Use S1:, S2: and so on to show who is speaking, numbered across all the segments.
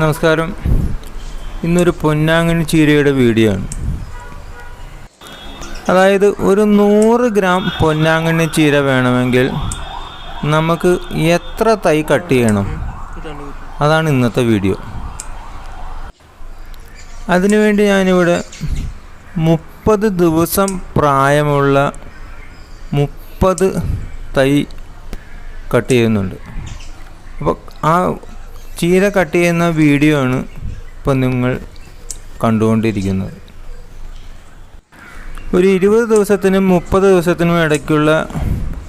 S1: നമസ്കാരം. ഇന്നൊരു പൊന്നാങ്കണ്ണി ചീരയുടെ വീഡിയോ ആണ്. അതായത് ഒരു നൂറ് ഗ്രാം പൊന്നാങ്കണ്ണി ചീര വേണമെങ്കിൽ നമുക്ക് എത്ര തൈ കട്ട് ചെയ്യണം? അതാണ് ഇന്നത്തെ വീഡിയോ. അതിനുവേണ്ടി ഞാനിവിടെ മുപ്പത് ദിവസം പ്രായമുള്ള മുപ്പത് തൈ കട്ട് ചെയ്യുന്നുണ്ട്. അപ്പോൾ ആ ചീര കട്ട് ചെയ്യുന്ന വീഡിയോ ആണ് ഇപ്പം നിങ്ങൾ കണ്ടുകൊണ്ടിരിക്കുന്നത്. ഒരു ഇരുപത് ദിവസത്തിനും മുപ്പത് ദിവസത്തിനും ഇടയ്ക്കുള്ള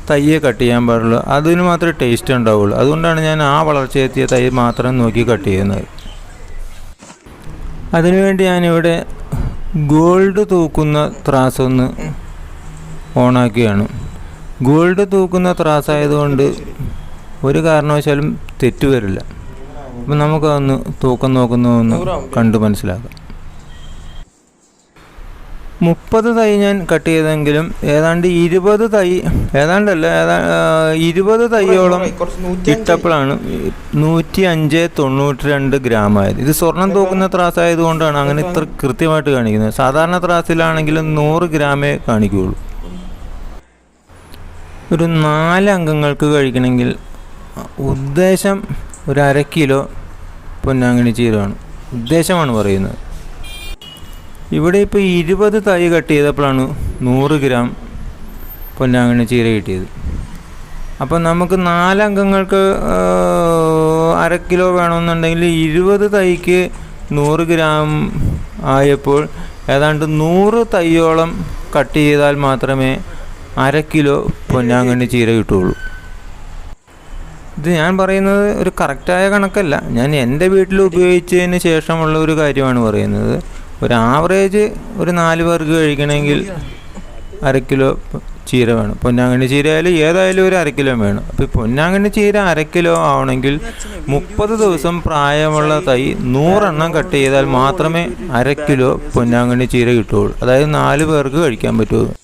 S1: തയ്യെ കട്ട് ചെയ്യാൻ പാടുള്ളൂ. അതിന് മാത്രമേ ടേസ്റ്റ് ഉണ്ടാവുള്ളൂ. അതുകൊണ്ടാണ് ഞാൻ ആ വളർച്ചയെത്തിയ തൈ മാത്രം നോക്കി കട്ട് ചെയ്യുന്നത്. അതിനുവേണ്ടി ഞാനിവിടെ ഗോൾഡ് തൂക്കുന്ന ത്രാസ് ഒന്ന് ഓണാക്കുകയാണ് ഗോൾഡ് തൂക്കുന്ന ത്രാസ് ആയതുകൊണ്ട് ഒരു കാരണവശാലും തെറ്റ് വരില്ല. അപ്പം നമുക്കതൊന്ന് തൂക്കം നോക്കുന്നതൊന്ന് കണ്ട് മനസ്സിലാക്കാം. മുപ്പത് തൈ ഞാൻ കട്ട് ചെയ്തെങ്കിലും ഏതാണ്ട് ഇരുപത് തൈ ഏതാണ്ടല്ല ഏതാ ഇരുപത് തൈയോളം ഇട്ടപ്പോഴാണ് നൂറ്റി അഞ്ച് തൊണ്ണൂറ്റി രണ്ട് ഗ്രാം ആയത് ഇത് സ്വർണം തൂക്കുന്ന ത്രാസ് ആയതുകൊണ്ടാണ് അങ്ങനെ ഇത്ര കൃത്യമായിട്ട് കാണിക്കുന്നത്. സാധാരണ ത്രാസിലാണെങ്കിലും നൂറ് ഗ്രാമേ കാണിക്കുകയുള്ളൂ. ഒരു നാല് അംഗങ്ങൾക്ക് കഴിക്കണമെങ്കിൽ ഉദ്ദേശം ഒരു അര കിലോ പൊന്നാങ്ങണി ചീരമാണ് ഉദ്ദേശമാണ് പറയുന്നത്. ഇവിടെ ഇപ്പോൾ ഇരുപത് തൈ കട്ട് ചെയ്തപ്പോഴാണ് നൂറ് ഗ്രാം പൊന്നാങ്ങണി ചീര കിട്ടിയത്. അപ്പം നമുക്ക് നാലംഗങ്ങൾക്ക് അര കിലോ വേണമെന്നുണ്ടെങ്കിൽ ഇരുപത് തൈക്ക് നൂറ് ഗ്രാം ആയപ്പോൾ ഏതാണ്ട് നൂറ് തൈയോളം കട്ട് ചെയ്താൽ മാത്രമേ അര കിലോ പൊന്നാങ്കണ്ണി ചീര കിട്ടുകയുള്ളൂ. ഇത് ഞാൻ പറയുന്നത് ഒരു കറക്റ്റായ കണക്കല്ല. ഞാൻ എന്റെ വീട്ടിൽ ഉപയോഗിച്ചതിന് ശേഷമുള്ള ഒരു കാര്യമാണ് പറയുന്നത്. ഒരു ആവറേജ് ഒരു നാല് പേർക്ക് കഴിക്കണമെങ്കിൽ അര കിലോ ചീര വേണം. പൊന്നാങ്കണ്ണി ചീര ആയാലും ഏതായാലും ഒരു അര കിലോ വേണം. അപ്പോൾ ഈ പൊന്നാങ്കണ്ണി ചീര അര കിലോ ആവണമെങ്കിൽ മുപ്പത് ദിവസം പ്രായമുള്ള തൈ നൂറെണ്ണം കട്ട് ചെയ്താൽ മാത്രമേ അര കിലോ പൊന്നാങ്കണ്ണി ചീര കിട്ടുകയുള്ളൂ. അതായത് നാല് പേർക്ക് കഴിക്കാൻ പറ്റുള്ളൂ.